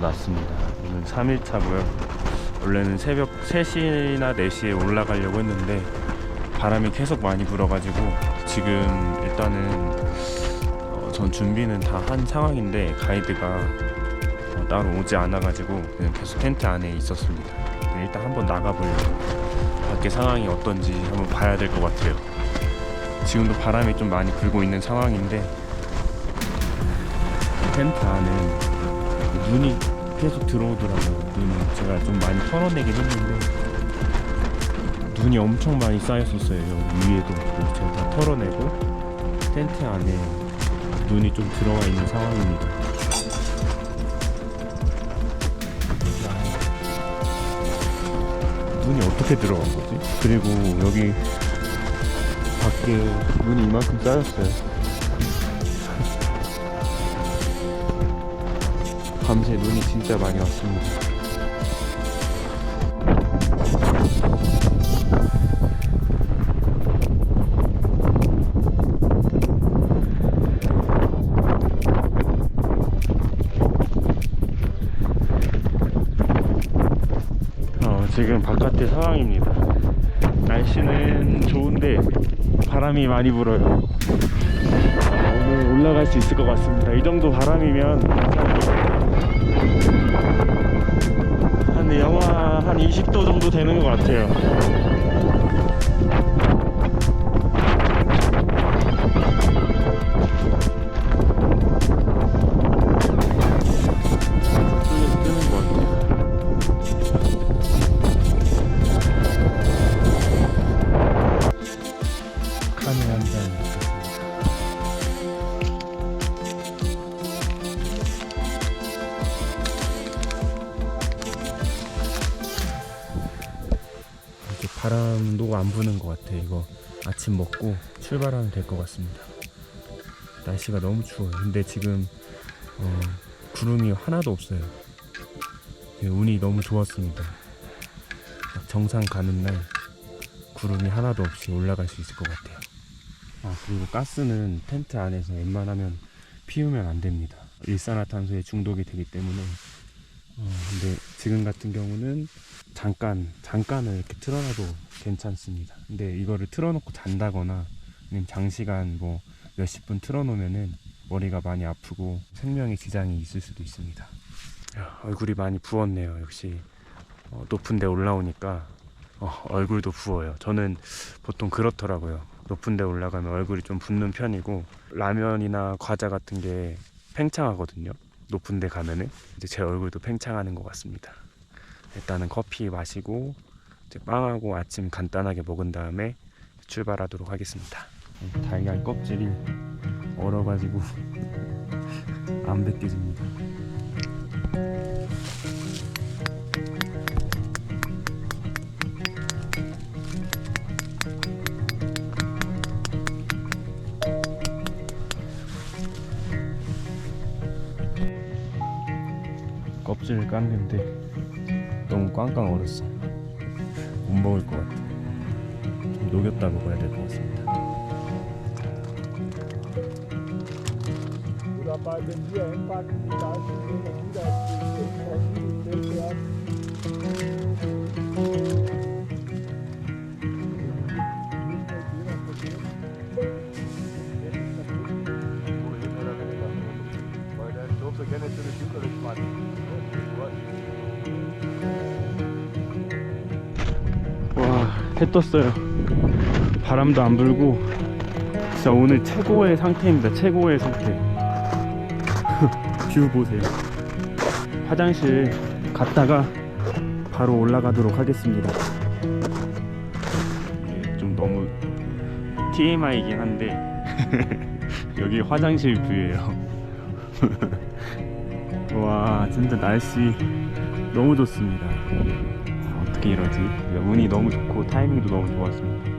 네, 일어났습니다. 오늘 3일차고요. 원래는 새벽 3시나 4시에 올라가려고 했는데 바람이 계속 많이 불어가지고 지금 일단은 어, 전 준비는 다 한 상황인데 가이드가 어, 따로 오지 않아가지고 그냥 계속 텐트 안에 있었습니다. 네, 일단 한번 나가보려고 밖에 상황이 어떤지 한번 봐야 될 것 같아요. 지금도 바람이 좀 많이 불고 있는 상황인데 텐트 안에 눈이 계속 들어오더라고요. 눈이 제가 좀 많이 털어내긴 했는데 눈이 엄청 많이 쌓였었어요. 여기 위에도 제가 다 털어내고 텐트 안에 눈이 좀 들어와 있는 상황입니다. 눈이 어떻게 들어간 거지? 그리고 여기 밖에 눈이 이만큼 쌓였어요. 밤새 눈이 진짜 많이 왔습니다. 어, 지금 바깥의 상황입니다. 날씨는 좋은데 바람이 많이 불어요. 아, 오늘 올라갈 수 있을 것 같습니다. 이 정도 바람이면 한 영하 한 20도 정도 되는 것 같아요. 바람도 안 부는 것 같아. 이거 아침 먹고 출발하면 될 것 같습니다. 날씨가 너무 추워요. 근데 지금 어, 구름이 하나도 없어요. 예, 운이 너무 좋았습니다. 막 정상 가는 날 구름이 하나도 없이 올라갈 수 있을 것 같아요. 아 그리고 가스는 텐트 안에서 웬만하면 피우면 안 됩니다. 일산화탄소에 중독이 되기 때문에 어, 근데 지금 같은 경우는 잠깐 잠깐을 이렇게 틀어놔도 괜찮습니다. 근데 이거를 틀어놓고 잔다거나 아니면 장시간 뭐 몇십 분 틀어놓으면은 머리가 많이 아프고 생명에 지장이 있을 수도 있습니다. 야, 얼굴이 많이 부었네요. 역시 어, 높은데 올라오니까 어, 얼굴도 부어요. 저는 보통 그렇더라고요. 높은데 올라가면 얼굴이 좀 붓는 편이고 라면이나 과자 같은 게 팽창하거든요. 높은데 가면은 이제 제 얼굴도 팽창하는 것 같습니다. 일단은 커피 마시고 빵하고 아침 간단하게 먹은 다음에 출발하도록 하겠습니다. 달걀 껍질이 얼어가지고 안 벗겨집니다. 껍질을 깠는데 너무 꽝꽝 얼었어. 못 먹을 것 같아. 좀 녹였다 먹어야 될 것 같습니다. 해 떴어요. 바람도 안 불고 진짜 오늘 최고의 상태입니다. 최고의 상태. 뷰 보세요. 화장실 갔다가 바로 올라가도록 하겠습니다. 좀 너무 TMI이긴 한데 여기 화장실 뷰예요. 와, 진짜 날씨 너무 좋습니다. 아, 어떻게 이러지? 운이 너무 좋고 타이밍도 너무 좋았습니다.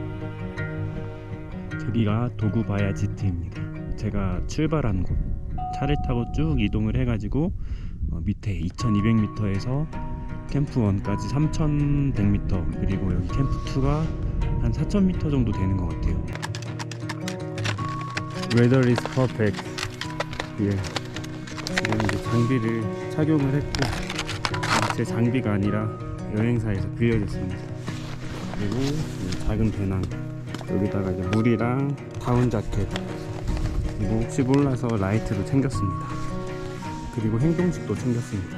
저기가 도구바야 지트입니다. 제가 출발한 곳 차를 타고 쭉 이동을 해가지고 어, 밑에 2,200m에서 캠프 1까지 3,100m 그리고 여기 캠프 2가 한 4,000m 정도 되는 것 같아요. Weather is perfect here. 지금 장비를 착용을 했고 제 장비가 아니라 여행사에서 빌려줬습니다. 그리고 이 작은 배낭 여기다가 이제 물이랑 다운 자켓 그리고 혹시 몰라서 라이트도 챙겼습니다. 그리고 행동식도 챙겼습니다.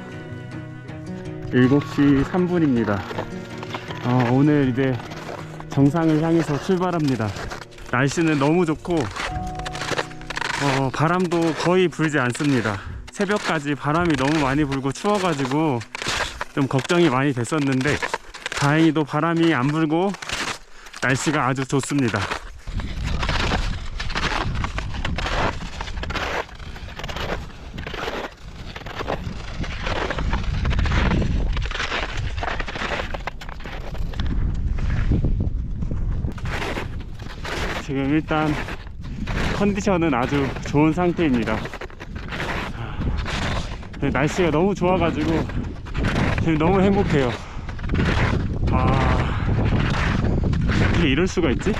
7시 3분입니다. 어, 오늘 이제 정상을 향해서 출발합니다. 날씨는 너무 좋고 어, 바람도 거의 불지 않습니다. 새벽까지 바람이 너무 많이 불고 추워가지고 좀 걱정이 많이 됐었는데 다행히도 바람이 안 불고 날씨가 아주 좋습니다. 지금 일단 컨디션은 아주 좋은 상태입니다. 네, 날씨가 너무 좋아가지고 지금 너무 행복해요. 아, 어떻게 이럴 수가 있지?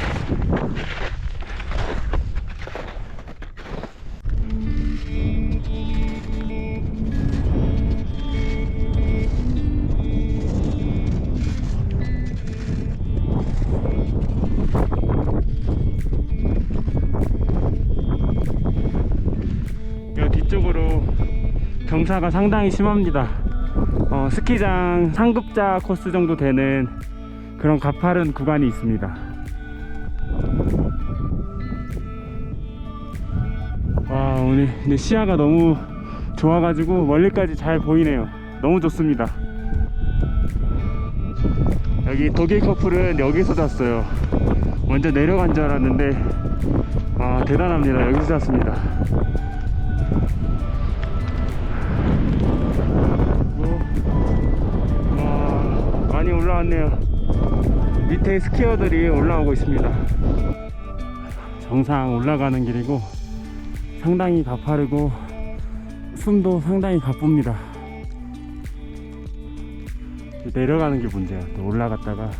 경사가 상당히 심합니다. 어, 스키장 상급자 코스 정도 되는 그런 가파른 구간이 있습니다. 와 오늘 시야가 너무 좋아가지고 멀리까지 잘 보이네요. 너무 좋습니다. 여기 독일 커플은 여기서 잤어요. 먼저 내려간 줄 알았는데 아 대단합니다. 여기서 잤습니다. 올라왔네요. 밑에 스키어들이 올라오고 있습니다. 정상 올라가는 길이고 상당히 가파르고 숨도 상당히 가쁩니다. 내려가는 게 문제야. 또 올라갔다가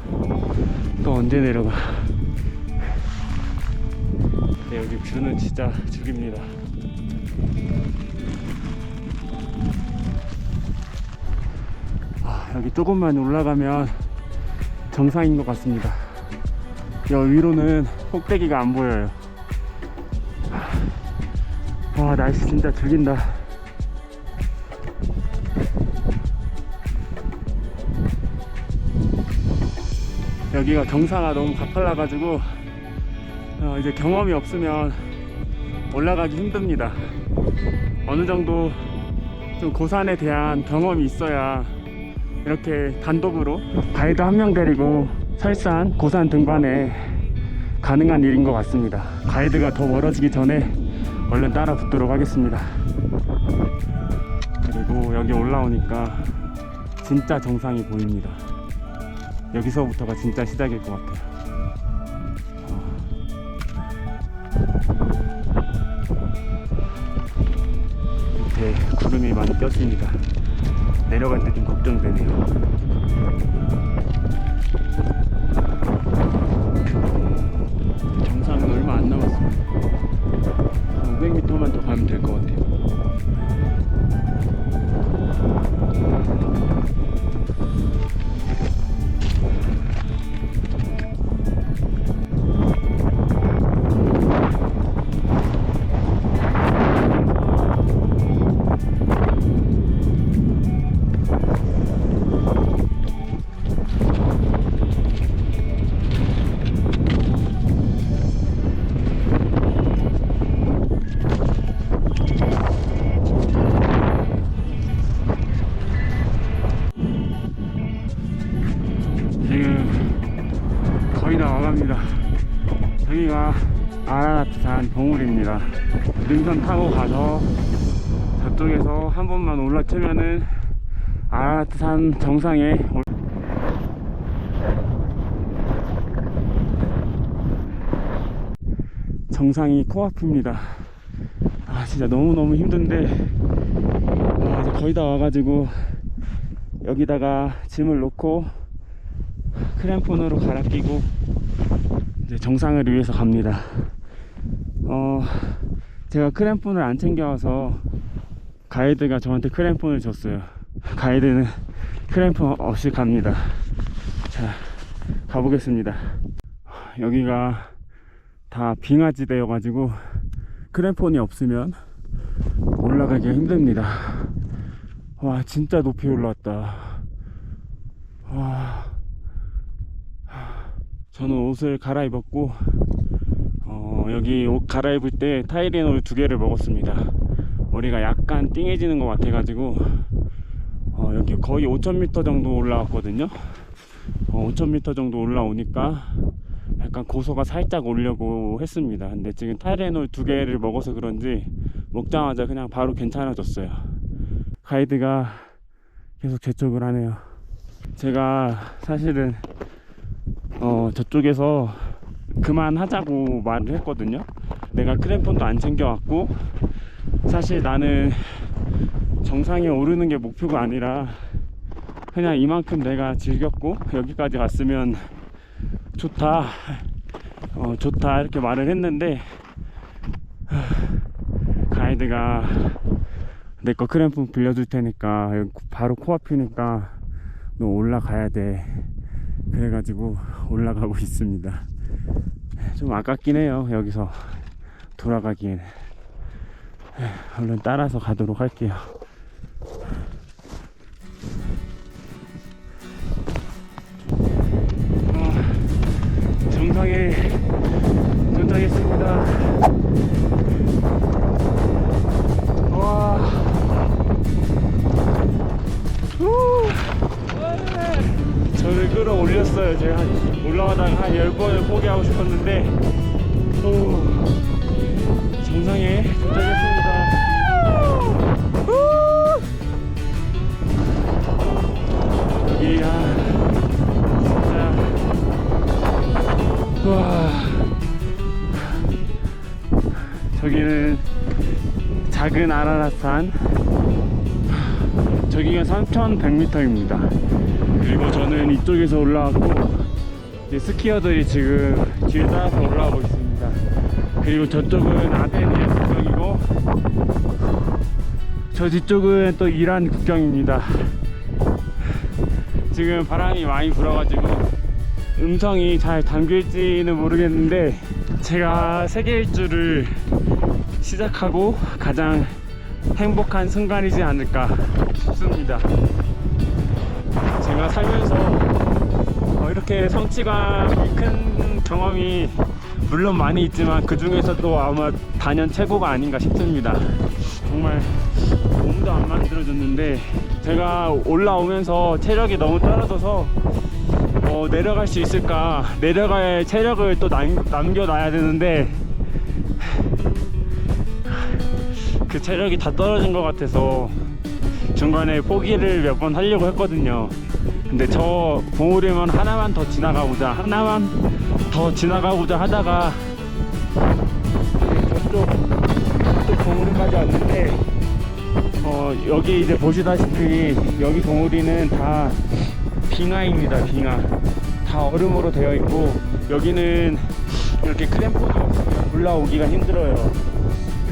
또 언제 내려가. 네, 여기 뷰는 진짜 죽입니다. 아, 여기 조금만 올라가면 정상인 것 같습니다. 여 위로는 꼭대기가 안 보여요. 와, 날씨 진짜 죽인다. 여기가 경사가 너무 가팔라 가지고 어, 이제 경험이 없으면 올라가기 힘듭니다. 어느 정도 좀 고산에 대한 경험이 있어야 이렇게 단독으로 가이드 한 명 데리고 설산 고산 등반에 가능한 일인 것 같습니다. 가이드가 더 멀어지기 전에 얼른 따라 붙도록 하겠습니다. 그리고 여기 올라오니까 진짜 정상이 보입니다. 여기서부터가 진짜 시작일 것 같아요. 밑에 구름이 많이 꼈습니다. 내려갈 때 좀 걱정되네요. 정상은 얼마 안 남았습니다. 500m만 더 가면 될 것 같아요. 정상에 올... 정상이 코앞입니다. 아 진짜 너무너무 힘든데 아 이제 거의 다 와가지고 여기다가 짐을 놓고 크램폰으로 갈아 끼고 이제 정상을 위해서 갑니다. 어, 제가 크램폰을 안 챙겨와서 가이드가 저한테 크램폰을 줬어요. 가이드는 크램폰 없이 갑니다. 자, 가보겠습니다. 여기가 다 빙하지대여 가지고 크램폰이 없으면 올라가기가 힘듭니다. 와, 진짜 높이 올라왔다. 와. 저는 옷을 갈아입었고, 어, 여기 옷 갈아입을 때 타이레놀 두 개를 먹었습니다. 머리가 약간 띵해지는 것 같아 가지고, 어, 여기 거의 5,000m 정도 올라왔거든요. 어, 5,000m 정도 올라오니까 약간 고소가 살짝 오려고 했습니다. 근데 지금 타이레놀 두 개를 먹어서 그런지 먹자마자 그냥 바로 괜찮아졌어요. 가이드가 계속 재촉을 하네요. 제가 사실은 어, 저쪽에서 그만하자고 말을 했거든요. 내가 크램폰도 안 챙겨왔고 사실 나는 정상에 오르는 게 목표가 아니라 그냥 이만큼 내가 즐겼고 여기까지 왔으면 좋다. 어, 좋다 이렇게 말을 했는데 하, 가이드가 내 거 크램폰 빌려줄 테니까 바로 코앞이니까 너 올라가야 돼. 그래가지고 올라가고 있습니다. 좀 아깝긴 해요 여기서 돌아가기엔. 얼른 따라서 가도록 할게요 정상에 도착했습니다 와 후. 저를 끌어올렸어요. 제가 한- 올라가다가 한 10번을 포기하고 싶었는데, 오, 정상에 도착했습니다. 작은 아라라산, 저기가 3,100m입니다. 그리고 저는 이쪽에서 올라왔고 스키어들이 지금 뒤에 따라서 올라오고 있습니다. 그리고 저쪽은 아데니의 국경이고 저 뒤쪽은 또 이란 국경입니다. 지금 바람이 많이 불어가지고 음성이 잘 담길지는 모르겠는데 제가 세계 일주를 시작하고 가장 행복한 순간이지 않을까 싶습니다. 제가 살면서 어, 이렇게 성취감이 큰 경험이 물론 많이 있지만 그 중에서도 아마 단연 최고가 아닌가 싶습니다. 정말 몸도 안 만들어졌는데 제가 올라오면서 체력이 너무 떨어져서 어, 내려갈 수 있을까 내려갈 체력을 또 남, 남겨놔야 되는데 그 체력이 다 떨어진 것 같아서 중간에 포기를 몇 번 하려고 했거든요. 근데 저 봉우리만 하나만 더 지나가보자, 하나만 더 지나가보자 하다가 저쪽 저쪽 봉우리까지 왔는데 어 여기 이제 보시다시피 여기 봉우리는 다 빙하입니다, 빙하. 다 얼음으로 되어 있고 여기는 이렇게 크램폰이 없으면 올라오기가 힘들어요.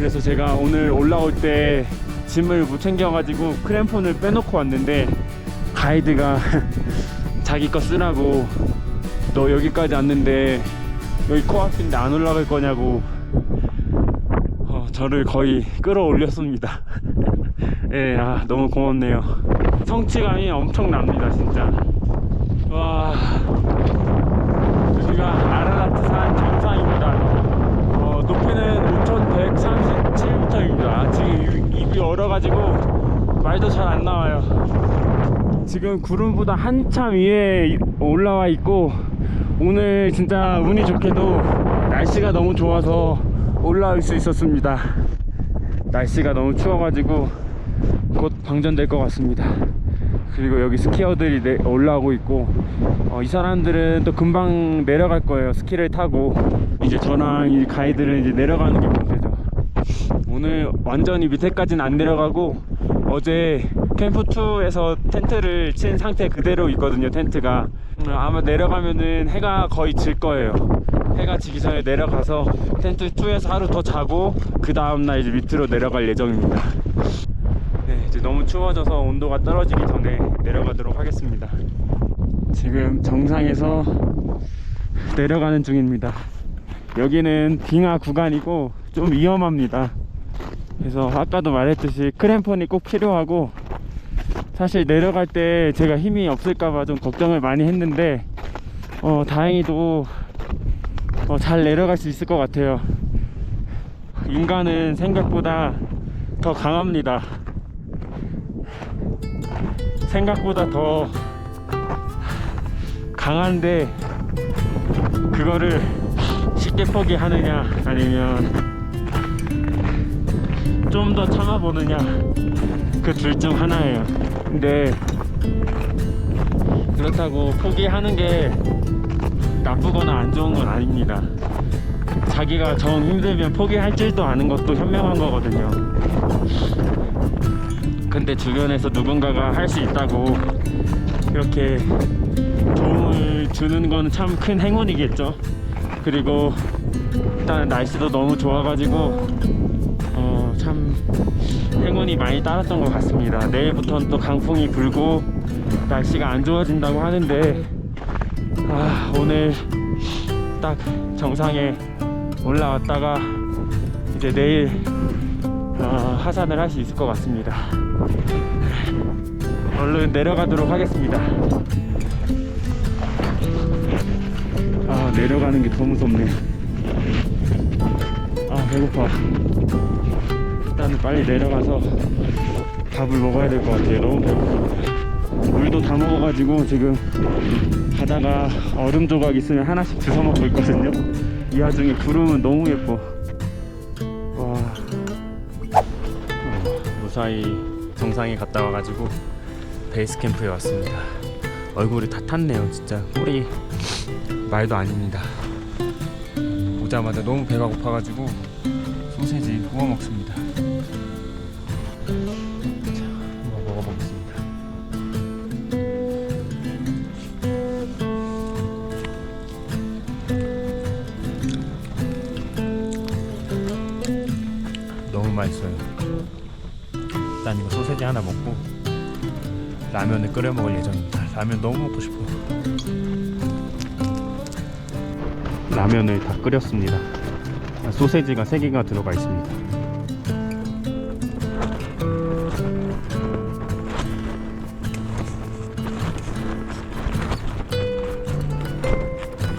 그래서 제가 오늘 올라올 때 짐을 못 챙겨가지고 크램폰을 빼놓고 왔는데 가이드가 자기 거 쓰라고 너 여기까지 왔는데 여기 코앞인데 안 올라갈 거냐고 어, 저를 거의 끌어올렸습니다. 예, 아, 너무 고맙네요. 성취감이 엄청납니다, 진짜. 와, 여기가 아라라트산 정상입니다. 어, 높이는 5,137m입니다. 지금 입- 입이 얼어가지고 말도 잘 안 나와요. 지금 구름보다 한참 위에 올라와 있고 오늘 진짜 운이 좋게도 날씨가 너무 좋아서 올라올 수 있었습니다. 날씨가 너무 추워가지고 곧 방전될 것 같습니다. 그리고 여기 스키어들이 내- 올라오고 있고 어, 이 사람들은 또 금방 내려갈 거예요. 스키를 타고 이제 저랑 이 가이드는 이제 내려가는 게 문제죠. 오늘 완전히 밑에까지는 안 내려가고 어제 캠프2에서 텐트를 친 상태 그대로 있거든요 텐트가 음, 아마 내려가면은 해가 거의 질 거예요 해가 지기 전에 내려가서 텐트2에서 하루 더 자고 그 다음날 이제 밑으로 내려갈 예정입니다 이제 너무 추워져서 온도가 떨어지기 전에 내려가도록 하겠습니다. 지금 정상에서 내려가는 중입니다. 여기는 빙하 구간이고 좀 위험합니다. 그래서 아까도 말했듯이 크램폰이 꼭 필요하고 사실 내려갈 때 제가 힘이 없을까봐 좀 걱정을 많이 했는데 어, 다행히도 어, 잘 내려갈 수 있을 것 같아요. 인간은 생각보다 더 강합니다. 생각보다 더 강한데 그거를 쉽게 포기하느냐 아니면 좀 더 참아보느냐 그 둘 중 하나예요. 근데 그렇다고 포기하는 게 나쁘거나 안 좋은 건 아닙니다. 자기가 정 힘들면 포기할 줄도 아는 것도 현명한 거거든요. 근데 주변에서 누군가가 할 수 있다고 이렇게 도움을 주는 거는 참큰 행운이겠죠. 그리고 일단 날씨도 너무 좋아가지고 어, 참 행운이 많이 따랐던 것 같습니다. 내일부터는 또 강풍이 불고 날씨가 안 좋아진다고 하는데 아, 오늘 딱 정상에 올라왔다가 이제 내일 어, 하산을 할 수 있을 것 같습니다. 얼른 내려가도록 하겠습니다. 아 내려가는 게 더 무섭네. 아 배고파. 일단은 빨리 내려가서 밥을 먹어야 될 것 같아요. 너무 배고파. 물도 다 먹어가지고 지금 가다가 얼음 조각 있으면 하나씩 주워 먹고 있거든요. 이 와중에 구름은 너무 예뻐. 와. 어, 무사히 정상에 갔다 와가지고 베이스 캠프에 왔습니다. 얼굴이 다 탔네요, 진짜. 꼴이 말도 아닙니다. 오자마자 너무 배가 고파가지고 소세지 구워 먹습니다. 자, 한번 먹어보겠습니다. 너무 맛있어요. 일단 이거 소세지 하나 먹고 라면을 끓여 먹을 예정입니다. 라면 너무 먹고 싶어. 라면을 다 끓였습니다. 소세지가 3개가 들어가 있습니다.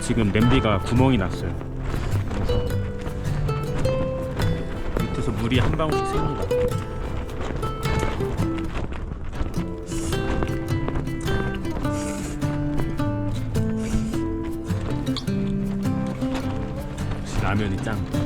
지금 냄비가 구멍이 났어요. 그래서 밑에서 물이 한 방울씩. 역시 라면이 짱.